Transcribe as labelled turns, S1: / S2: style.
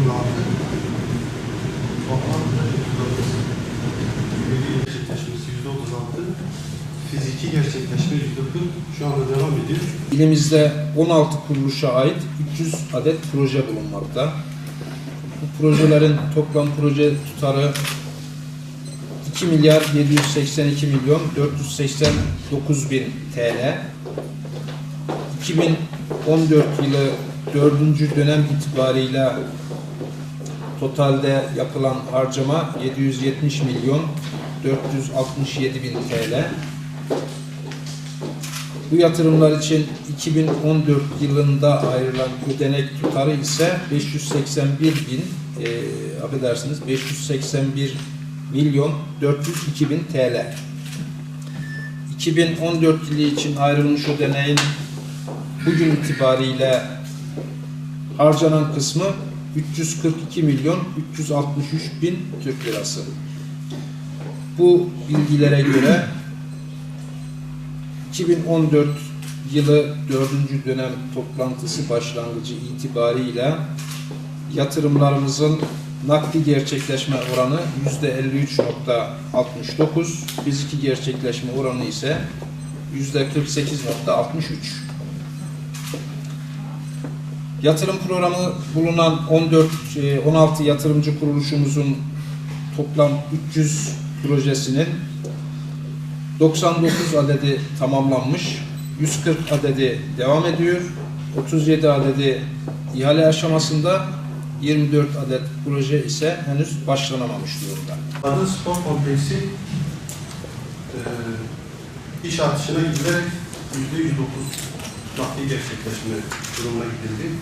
S1: Yunanlı toplamda veri gerçekleşmesi yüzde otuz altı, fiziki gerçekleşme yüzde kırk şu anda devam ediyor.
S2: İlimizde 16 kuruluşa ait 300 adet proje bulunmakta. Bu projelerin toplam proje tutarı 2 milyar 782 milyon 489 bin TL. 2014 yılı 4. dönem itibarıyla totalde yapılan harcama 770 milyon 467 bin TL. Bu yatırımlar için 2014 yılında ayrılan ödenek tutarı ise 581 bin, e, affedersiniz 581 milyon 402 bin TL. 2014 yılı için ayrılmış ödeneğin bugün itibariyle harcanan kısmı 342 milyon 363 bin Türk lirası. Bu bilgilere göre 2014 yılı 4. dönem toplantısı başlangıcı itibarıyla yatırımlarımızın nakdi gerçekleşme oranı %53.69, fiziki gerçekleşme oranı ise %48.63. Yatırım programı bulunan 14 e, 16 yatırımcı kuruluşumuzun toplam 300 projesinin 99 adedi tamamlanmış, 140 adedi devam ediyor, 37 adedi ihale aşamasında, 24 adet proje ise henüz başlanamamış durumda.
S1: Spor kompleksi e, iş artışına gidilerek %109 nakli gerçekleşme durumuna gidildi.